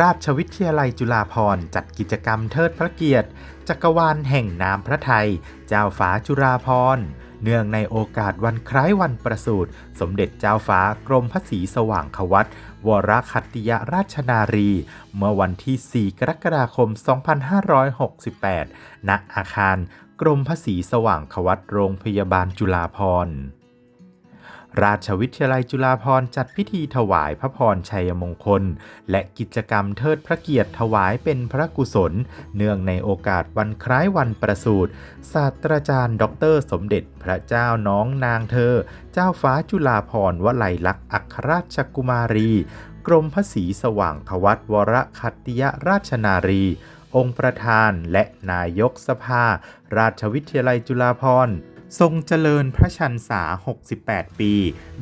ราชวิทยาลัยจุฬาภรณ์จัดกิจกรรมเทิดพระเกียรติ จักรวาลแห่งน้ำพระไทยเจ้าฟ้าจุฬาภรณ์เนื่องในโอกาสวันคล้ายวันประสูติสมเด็จเจ้าฟ้ากรมพระศรีสว่างควัตวรคัตติยราชนารี เมื่อวันที่ 4 กรกฎาคม 2568 ณ อาคาร กรมพระศรีสว่างควัตโรงพยาบาลจุฬาภรณ์ ราชวิทยาลัยจุฬาภรณ์จัดพิธีถวายพระพรชัยมงคล และกิจกรรมเทิดพระเกียรติถวายเป็นพระกุศล เนื่องในโอกาสวันคล้ายวันประสูติศาสตราจารย์ดอกเตอรสมเด็จพระเจ้าน้องนางเธอ เจ้าฟ้าจุฬาภรณ์วลัยลักษณ์อัครราชกุมารี กรมพระศรีสว่างควัตวรคัตติยราชนารีองค์ประธานและนายกสภา ราชวิทยาลัยจุฬาภรณ์ ทรงเจริญพระชันษา 68 ปี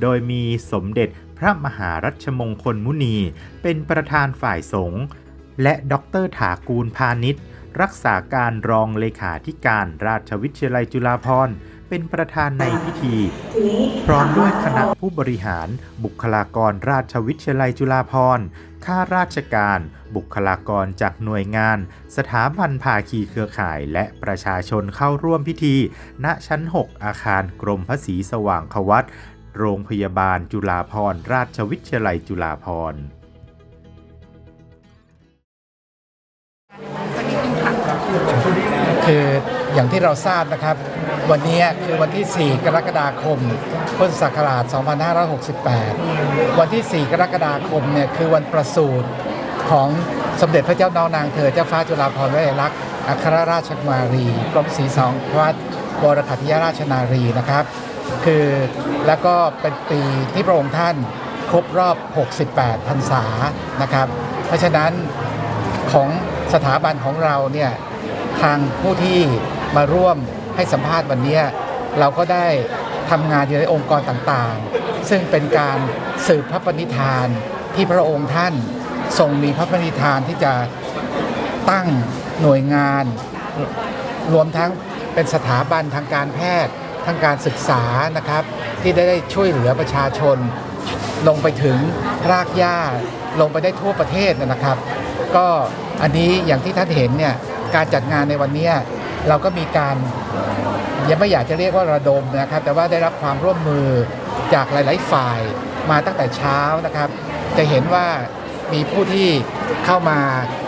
โดยมีสมเด็จพระมหารัชมงคลมุนี เป็นประธานฝ่ายสงฆ์และดอกเตอรถากูลพาณิชย์ รักษาการรองเลขาธิการราชวิทยาลัยจุฬาภรณ์ เป็นประธานในพิธี พร้อมด้วยคณะผู้บริหารบุคลากรราชวิทยาลัยจุฬาภรณ์ ข้าราชการ บุคลากรจากหน่วยงาน สถาบันภาคีเครือข่ายและประชาชนเข้าร่วมพิธี ณชั้น 6 อาคารกรมพระศรีสว่างควัตโรงพยาบาลจุฬาภรราชวิทยาลัยจุฬาภรคือ อย่างที่เราทราบนะครับ วันนี้คือวันที่ 4 กรกฎาคม พุทธศักราช 2568 วันที่ 4 กรกฎาคมเนี่ยคือวันประสูติของสมเด็จพระเจ้าน้องนางเธอเจ้าฟ้าจุฬาภรณ์วลัยลักษณ์อัครราชกุมารีกรมศรีสองพระวรคัตติยราชนารีนะครับ คือแล้วก็เป็นปีที่พระองค์ท่านครบรอบ 68 พรรษานะครับ เพราะฉะนั้นของสถาบันของเราเนี่ยทางผู้ที่ มาร่วมให้สัมภาษณ์วันนี้เราก็ได้ทำงานอยู่ในองค์กรต่างๆ ซึ่งเป็นการสืบพระปณิธานที่พระองค์ท่านทรงมีพระปณิธานที่จะตั้งหน่วยงาน รวมทั้งเป็นสถาบันทางการแพทย์ทางการศึกษานะครับ ที่ได้ช่วยเหลือประชาชน ลงไปถึงรากหญ้าลงไปได้ทั่วประเทศนะครับ ก็อันนี้อย่างที่ท่านเห็นเนี่ยการจัดงานในวันนี้ เราก็มีการยังไม่อยากจะเรียกว่าระดมนะครับ แต่ว่าได้รับความร่วมมือจากหลาย ๆ ฝ่ายมาตั้งแต่เช้านะครับ จะเห็นว่ามีผู้ที่เข้ามา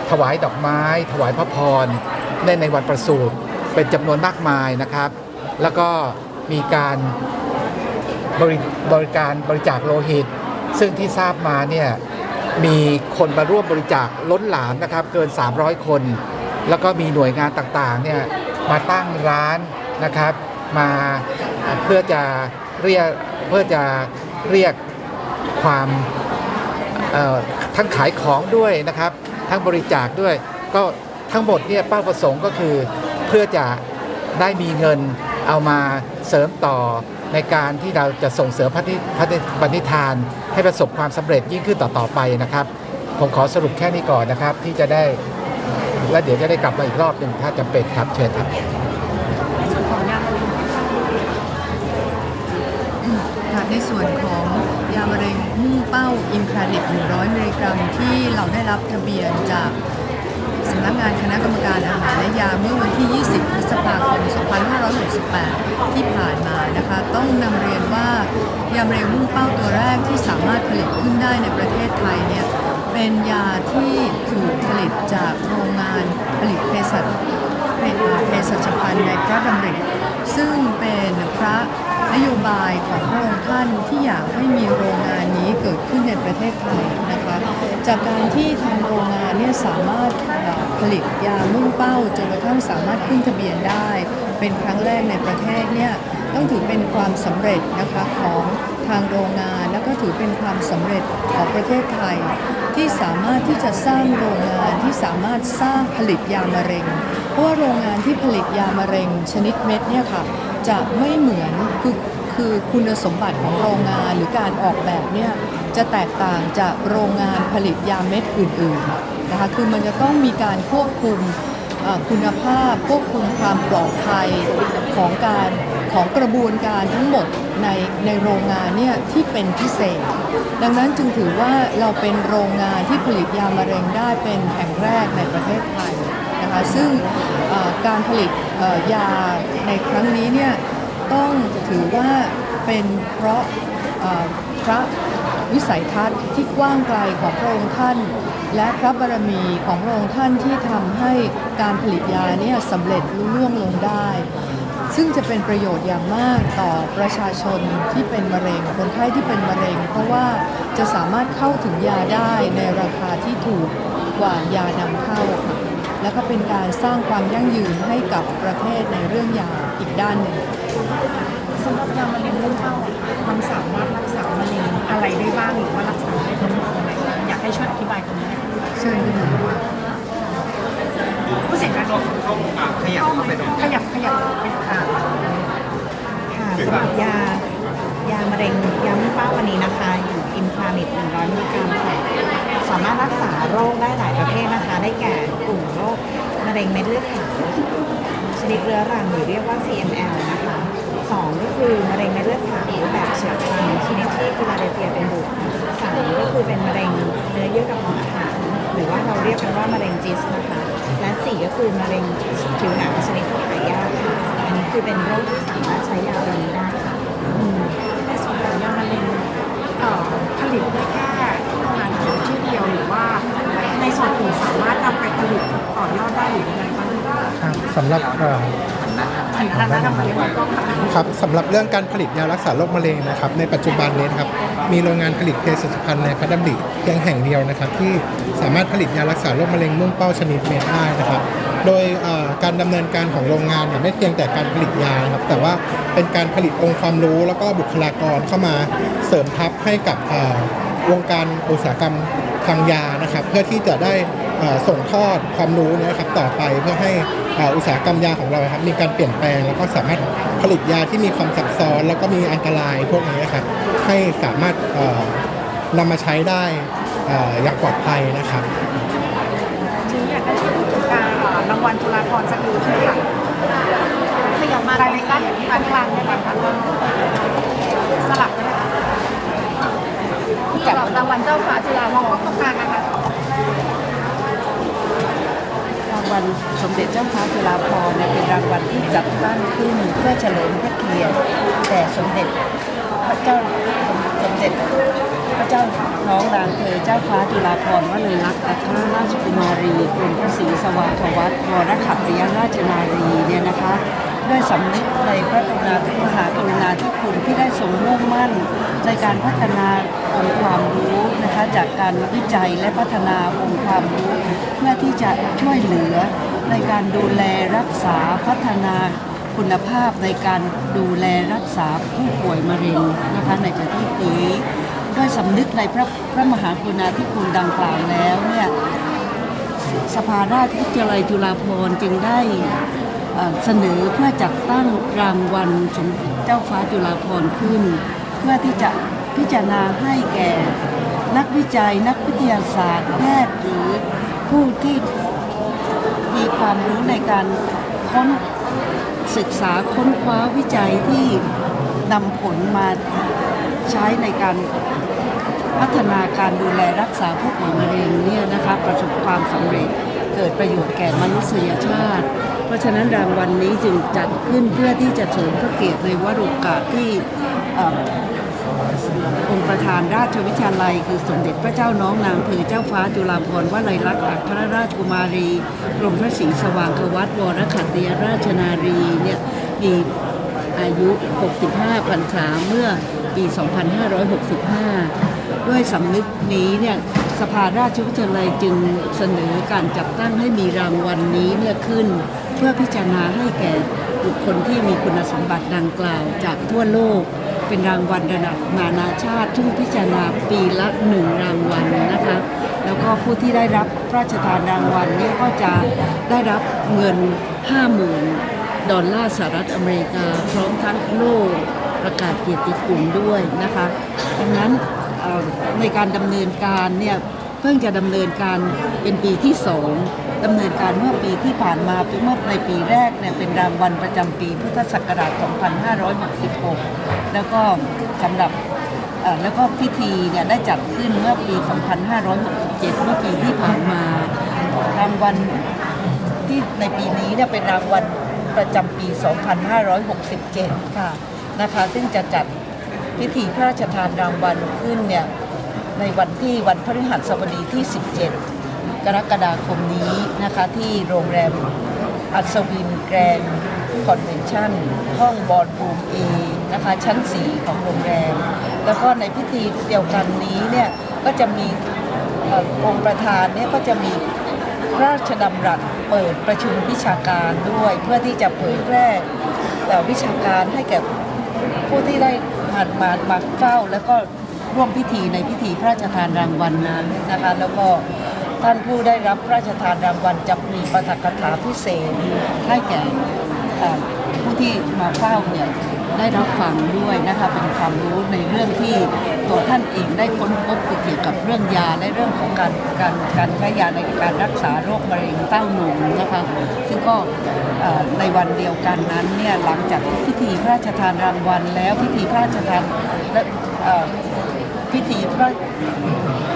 ถวายดอกไม้ ถวายพระพรในในวันประสูติเป็นจำนวนมากมายนะครับ แล้วก็มีการบริบริการบริจาคโลหิต ซึ่งที่ทราบมาเนี่ยมีคนมาร่วมบริจาคล้นหลามนะครับ เกิน 300 คน แล้วก็มีหน่วยงานต่าง ๆ เนี่ย มาตั้งร้านนะครับ มาเพื่อจะเรียกเพื่อจะเรียกความทั้งขายของด้วยนะครับ ทั้งบริจาคด้วย ก็ทั้งหมดเนี่ยเป้าประสงค์ก็คือเพื่อจะได้มีเงินเอามาเสริมต่อในการที่เราจะส่งเสริมพัฒนิพันิปณิธาน ให้ประสบความสำเร็จยิ่งขึ้นต่อๆไปนะครับ ผมขอสรุปแค่นี้ก่อนนะครับที่จะได้ แล้วเดี๋ยวจะได้กลับมาอีกรอบหนึ่งถ้าจำเป็นครับเชิญครับค่ะในส่วนของยามะเร็งมุ่งเป้าอินทราเน็ต100 มิลลิกรัม ที่เราได้รับทะเบียนจากสำนักงานคณะกรรมการอาหารและยาเมื่อวันที่ 20 พฤษภาคม 2568 ที่ผ่านมานะคะ ต้องนำเรียนว่ายามะเร็งมุ่งเป้าตัวแรกที่สามารถผลิตขึ้นได้ในประเทศไทยเนี่ย เป็นยาที่ถูกผลิตจากโรงงานผลิตเภสัชเภสัชพันธ์ในพระดำริซึ่งเป็นพระนโยบายของพระองค์ท่านที่อยากให้มีโรงงานนี้เกิดขึ้นในประเทศไทยนะคะจากการที่ทางโรงงานเนี่ยสามารถผลิตยามุ่งเป้าจนกระทั่งสามารถขึ้นทะเบียนได้ เป็นครั้งแรกในประเทศเนี่ย ต้องถือเป็นความสำเร็จนะคะของทางโรงงาน แล้วก็ถือเป็นความสำเร็จของประเทศไทย ที่สามารถที่จะสร้างโรงงานที่สามารถสร้างผลิตยามะเร็ง เพราะว่าโรงงานที่ผลิตยามะเร็ง ชนิดเม็ดเนี่ยค่ะจะไม่เหมือนคือคือคุณสมบัติของโรงงานหรือการออกแบบเนี่ยจะแตกต่างจากโรงงานผลิตยาเม็ดอื่นๆนะคะคือมันจะต้องมีการควบคุมคุณภาพควบคุมความปลอดภัยของการ ของกระบวนการทั้งหมดในในโรงงานเนี่ยที่เป็นพิเศษ ดังนั้นจึงถือว่าเราเป็นโรงงานที่ผลิตยามะเร็งได้เป็นแห่งแรกในประเทศไทยนะคะซึ่งการผลิตยาในครั้งนี้เนี่ยต้องถือว่าเป็นเพราะพระวิสัยทัศน์ที่กว้างไกลของพระองค์ท่าน และพระบารมีของพระองค์ท่านที่ทำให้การผลิตยาเนี่ยสำเร็จลุล่วงลงได้ ซึ่งจะเป็นประโยชน์อย่างมากต่อประชาชนที่เป็นมะเร็งคนไข้ที่เป็นมะเร็ง เพราะว่าจะสามารถเข้าถึงยาได้ในราคาที่ถูกกว่ายานำเข้าค่ะแล้วก็เป็นการสร้างความยั่งยืนให้กับประเทศในเรื่องยาอีกด้านหนึ่งสำหรับยามะเร็งลูกเต้าอะค่ะมันสามารถรักษามะเร็งอะไรได้บ้างหรือว่ารักษาได้ทั้งหมดยังไงบ้างอยากให้ช่วยอธิบายตรงนี้หน่อยเชิญคุณหมอ ผู้เสียการขยับเข้าไปขยับขยับไปค่ะค่ะสำหรับยายามะเร็งยาไม่เป้าวันนี้นะคะอยู่อินทรานิด100มิลลิกรัมค่ะสามารถรักษาโรคได้หลายประเภทนะคะ ได้แก่กลุ่มโรคมะเร็งเม็ดเลือดขาวชนิดเรื้อรังหรือเรียกว่า CML นะคะสองก็คือมะเร็งเม็ดเลือดขาวแบบเฉียบพลันชนิดที่ฟิลาเดลเฟียเป็นบวกสามก็คือเป็นมะเร็งเนื้อเยื่อกระเพาะอาหาร รือว่าเราเรียกกันว่ามะเร็งจิสนะคะ และสี่ก็คือมะเร็งผิวหนังชนิดที่หายากค่ะอันนี้คือเป็นโรคที่สามารถใช้ยาตัวนี้ได้ค่ะในส่วนของยามะเร็งเอ่อผลิตได้แค่ที่โรงงานเพียงที่เดียวหรือว่า ในส่วนอื่นสามารถนำไปผลิตต่อยอดได้หรือยังไงบ้าง ครับสำหรับเอ่อ ถึงขนาดนั้นทำไมไม่ต้องค่ะครับสำหรับเรื่องการผลิตยารักษาโรคมะเร็งนะครับในปัจจุบันนี้นะครับมีโรงงานผลิตเภสัชพันธ์ในพัทยาเพียงแห่งเดียวนะครับที่สามารถผลิตยารักษาโรคมะเร็งมุ่งเป้าชนิดเม็ดได้นะครับโดยการดำเนินการของโรงงานเนี่ยไม่เพียงแต่การผลิตยานะครับแต่ว่าเป็นการผลิตองค์ความรู้ แล้วก็บุคลากรเข้ามาเสริมทัพให้กับวงการอุตสาหกรรมทางยานะครับเพื่อที่จะได้ ส่งทอดความรู้เนยนะครับต่อไปเพื่อให้เอ่ออุตสาหกรรมยาของเราครับมีการเปลี่ยนแปลงแล้วก็สามารถผลิตยาที่มีความซับซ้อน แล้วก็มีอันตรายพวกนี้ครับให้สามารถเอ่อนำมาใช้ได้เอ่ออย่างปลอดภัยนะครับทีนี้อยากให้ช่วยพูดถึงการเอ่อรางวัลจุฬาภรณ์สักนิดนึงค่ะขยับมารายละเอียดที่กลางกลางได้ไหมคะสลับก็ได้ค่ะกับรางวัลเจ้าฟ้าจุฬาภรณ์ตรงกลางนะคะราง วัลสมเด็จเจ้าฟ้าจุฬาภรณ์เนี่ยเป็นรางวัลที่จัดตั้งขึ้นเพื่อเฉลิมพระเกียรติแด่สมเด็จพระเจ้าสมเด็จพระเจ้าน้องนางเธอเจ้าฟ้าจุฬาภรณ์วลัยลักษณ์อัครราชกุมารีกรมพระศรีสว่างควัดวรขัตติยราชนารีเนี่ยนะคะ ด้วยสำนึกในพระกรุณาธิมหากรุณาธิคุณที่ได้ทรงมุ่งมั่น ในการพัฒนาองค์ความรู้นะคะจากการวิจัยและพัฒนาองค์ความรู้เพื่อที่จะช่วยเหลือในการดูแลรักษาพัฒนาคุณภาพในการดูแลรักษาผู้ป่วยมะเร็งนะคะในประเทศนี้ด้วยสำนึกในพระพระมหากรุณาธิคุณดังกล่าวแล้วเนี่ยสภาราชวิทยาลัยจุฬาภรณ์จึงได้ เสนอเพื่อจัดตั้งรางวัลสมเด็จเจ้าฟ้าจุฬาภรณ์ขึ้น เพื่อที่จะพิจารณาให้แก่ นักวิจัยนักวิทยาศาสตร์แพทย์หรือผู้ที่มีความรู้ในการค้นศึกษาค้นคว้าวิจัยที่นำผลมาใช้ในการพัฒนาการดูแลรักษาผู้ป่วยมะเร็งเนี่ยนะคะประสบความสำเร็จเกิดประโยชน์แก่มนุษยชาติ เพราะฉะนั้นรางวัลนนี้จึงจัดขึ้นเพื่อที่จะเฉลิมพระเกียรติในวโรกาสที่เอ่อองค์ประธานราชวิทยาลัย คือสมเด็จพระเจ้าน้องนางเธอเจ้าฟ้าจุฬาภรณ์วลัยลักษณ์อัครราชกุมารีกรมพระศรีสว่างควัตวรขัตติยราชนารีเนี่ยมีอายุ 65พรรษาเมื่อปี 2565 ด้วยสำนึกนี้เนี่ยสภาราชวิทยาลัยจึงเสนอการจัดตั้งให้มีรางวัลนนี้เนี่ยขึ้น เพื่อพิจารณาให้แก่บุคคลที่มีคุณสมบัติดังกล่าวจากทั่วโลก เป็นรางวัลระดับนานาชาติ ซึ่งพิจารณาปีละหนึ่งรางวัลนะคะแล้วก็ผู้ที่ได้รับพระราชทานรางวัลนี่ยก็จะได้รับเงิน 50,000 ดอลลาร์สหรัฐอเมริกา พร้อมทั้งโล่ประกาศเกียรติคุณด้วยนะคะดังนั้นในการดำเนินการเนี่ย เพิ่งจะดำเนินการเป็นปีที่สองดำเนินการเมื่อปีที่ผ่านมาเมื่อในปีแรกเนี่ยเป็นรางวัลประจำปีพุทธศักราช 2566 แล้วก็สำหรับแล้วก็พิธีเนี่ยได้จัดขึ้นเมื่อปี 2567 เมื่อปีที่ผ่านมารางวัลที่ในปีนี้เนี่ยเป็นรางวัลประจำปี 2567 ค่ะนะคะ ซึ่งจะจัดพิธีพระราชทานรางวัลขึ้นเนี่ย ในวันที่วันพฤหัสบดีที่ 17 กรกฎาคมนี้นะคะที่โรงแรมอัศวินแกรนคอนเวนชั่น ห้องบอลรูมเอนะคะชั้น 4 ของโรงแรม แล้วก็ในพิธีเดียวกันนี้เนี่ยก็จะมีองค์ประธานเนี่ยก็จะมีพระราชดำรัสเปิดประชุมวิชาการด้วย เพื่อที่จะเผยแพร่แต่วิชาการให้แก่ผู้ที่ได้มามามาเฝ้าแล้วก็ ร่วมพิธีในพิธีพระราชทานรางวัลนั้นนะคะแล้วก็ท่านผู้ได้รับพระราชทานรางวัลจะมีปาฐกถาพิเศษให้แก่ผู้ที่มาเฝ้าเนี่ยได้รับฟังด้วยนะคะเป็นความรู้ในเรื่องที่ตัวท่านเองได้ค้นพบเกี่ยวกับเรื่องยาและเรื่องของการการการใช้ยาในการรักษาโรคมะเร็งเต้านมนะคะซึ่งก็ในวันเดียวกันนั้นเนี่ยหลังจากพิธีพระราชทานรางวัลแล้วพิธีพระราชทานและ พิธีพระ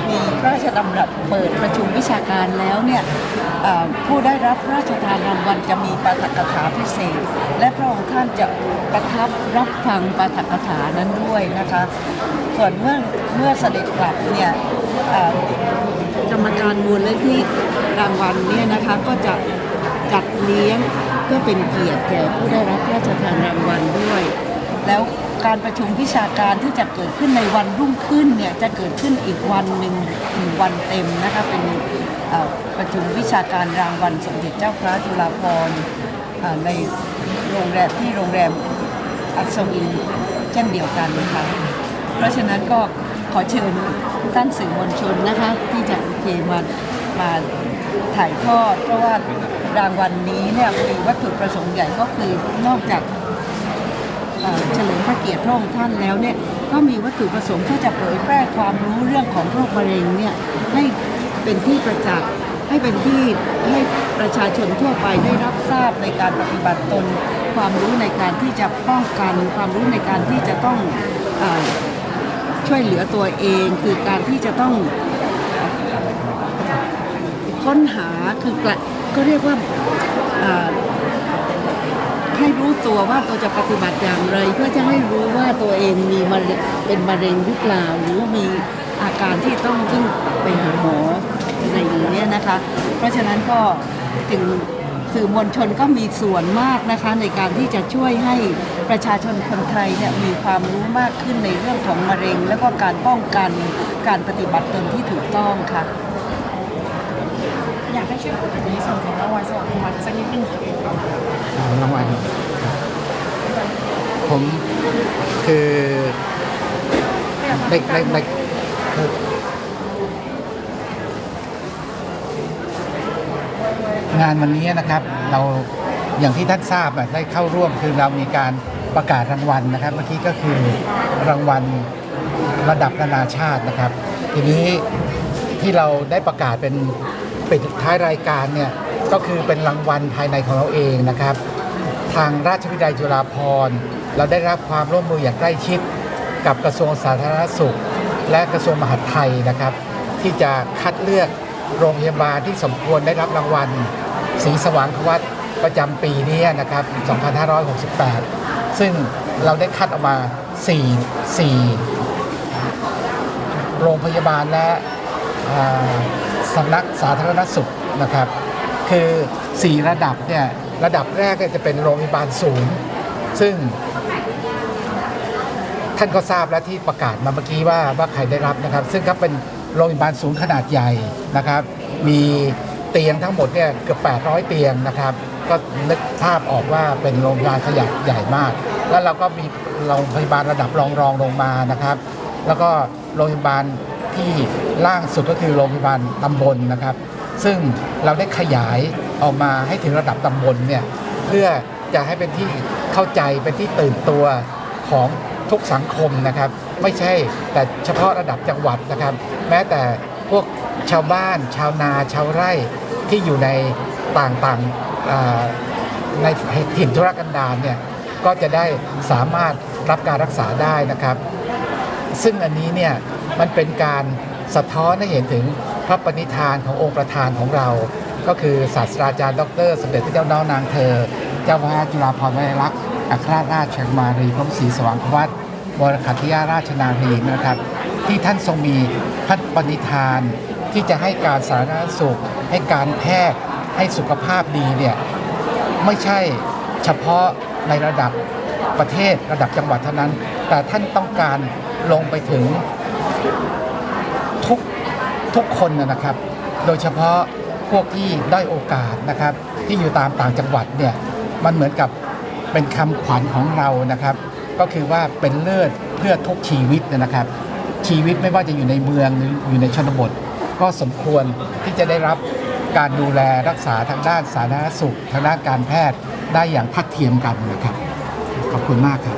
มีพระราชดำรัสเปิดประชุมวิชาการแล้วเนี่ยผู้ได้รับพระราชทานรางวัลจะมีปาฐกถาพิเศษ และพระองค์ท่านจะประทับรับฟังปาฐกถานั้นด้วยนะคะส่วนเมื่อเมื่อเสด็จกลับเนี่ยกรรมการมูลและที่รางวัลเนี่ยนะคะก็จะจัดเลี้ยงเพื่อเป็นเกียรติแก่ผู้ได้รับพระราชทานรางวัลด้วย แล้ว การประชุมวิชาการที่จะเกิดขึ้นในวันรุ่งขึ้นเนี่ยจะเกิดขึ้นอีกวันหนึ่งหนึ่งวันเต็มนะคะเป็นประชุมวิชาการรางวัลสมเด็จเจ้าพระจุฬาภรณ์ในโรงแรมที่โรงแรมอัศวินเช่นเดียวกันนะคะเพราะฉะนั้นก็ขอเชิญท่านสื่อมวลชนนะคะที่จะเคมามาถ่ายทอด เพราะว่ารางวัลนี้เนี่ยมีวัตถุประสงค์ใหญ่ก็คือนอกจาก เฉลิมพระเกียรติพระองค์ท่านแล้วเนี่ยก็มีวัตถุประสงค์ที่จะเผยแพร่ความรู้เรื่องของโรคมะเร็งเนี่ยให้เป็นที่ประจักษ์ให้เป็นที่ให้ประชาชนทั่วไปได้รับทราบในการปฏิบัติตน ความรู้ในการที่จะป้องกัน ความรู้ในการที่จะต้องอช่วยเหลือตัวเอง คือการที่จะต้องค้นหาคือกก็เรียกว่า ให้รู้ตัวว่าตัวจะปฏิบัติอย่างไร เพื่อจะให้รู้ว่าตัวเองมีมะเร็งเป็นมะเร็งหรือเปล่าหรือว่ามีอาการที่ต้องวิ่งไปหาหมออะไรอย่างเนี้ยนะคะ เพราะฉะนั้นก็ถึงสื่อมวลชนก็มีส่วนมากนะคะในการที่จะช่วยให้ประชาชนคนไทยเนี่ยมีความรู้มากขึ้นในเรื่องของมะเร็ง แล้วก็การป้องกันการปฏิบัติตนที่ถูกต้องค่ะ อยากให้ช่วยพูดถึงในส่วนของรางวัลสว่างวันสักนิดนึงค่ะรางวัลผมคือในในในงานวันนี้นะครับเราอย่างที่ท่านทราบได้เข้าร่วมคือเรามีการประกาศรางวัลนะครับ เมื่อกี้ก็คือรางวัลระดับนานาชาตินะครับ ทีนี้ที่เราได้ประกาศเป็น ปิดท้ายรายการเนี่ยก็คือเป็นรางวัลภายในของเราเองนะครับ ทางราชวิทยาลัยจุฬาภรณ์เราได้รับความร่วมมืออย่างใกล้ชิด กับกระทรวงสาธารณสุข และกระทรวงมหาดไทยนะครับ ที่จะคัดเลือกโรงพยาบาลที่สมควรได้รับรางวัลศรีสว่างควัตประจำปีนี้นะครับ 2568 ซึ่งเราได้คัดออกมา 4 4 โรงพยาบาลและ สำนักสาธารณสุขนะครับ คือ 4 ระดับเนี่ยระดับแรกเนี่ยจะเป็นโรงพยาบาลศูนย์ ซึ่ง ท่านก็ทราบแล้วที่ประกาศมาเมื่อกี้ว่าว่าใครได้รับนะครับ ซึ่งก็เป็นโรงพยาบาลศูนย์ขนาดใหญ่นะครับ มีเตียงทั้งหมดเนี่ยเกือบ 800 เตียงนะครับ ก็นึกภาพออกว่าเป็นโรงพยาบาลขนาดใหญ่มาก แล้วเราก็มีโรงพยาบาลระดับรองรองลงมานะครับ แล้วก็โรงพยาบาล ที่ล่างสุดก็คือโรงพยาบาลตำบลนะครับ ซึ่งเราได้ขยายออกมาให้ถึงระดับตำบลเนี่ยเพื่อจะให้เป็นที่เข้าใจเป็นที่ตื่นตัวของทุกสังคมนะครับ ไม่ใช่แต่เฉพาะระดับจังหวัดนะครับ แม้แต่พวกชาวบ้าน ชาวนาชาวไร่ที่อยู่ในต่างๆในถิ่นธุรกันดารเนี่ยก็จะได้สามารถรับการรักษาได้นะครับ ซึ่งอันนี้เนี่ย มันเป็นการสะท้อนให้เห็นถึงพระปณิธานขององค์ประธานของเรา ก็คือศาสตราจารย์ ดร สมเด็จพระเจ้าน้องนางเธอ เจ้าพระจุฬาภรณ์วลัยลักษณ์อัครราชกุมารีกรมศรีสว่างวัตบรคัติยาราชนารีนะครับ ที่ท่านทรงมีพระปณิธานที่จะให้การสาธารณสุข ให้การแพทย์ให้สุขภาพดีเนี่ยไม่ใช่เฉพาะในระดับประเทศระดับจังหวัดเท่านั้น แต่ท่านต้องการลงไปถึง ทุกทุกคนนะครับ โดยเฉพาะพวกที่ได้โอกาสนะครับ ที่อยู่ตามต่างจังหวัดเนี่ยมันเหมือนกับเป็นคำขวัญของเรานะครับ ก็คือว่าเป็นเลือดเพื่อทุกชีวิตนะครับ ชีวิตไม่ว่าจะอยู่ในเมืองหรืออยู่ในชนบท ก็สมควรที่จะได้รับการดูแลรักษาทางด้านสาธารณสุข ทางด้านการแพทย์ได้อย่างทัดเทียมกันนะครับ ขอบคุณมากครับ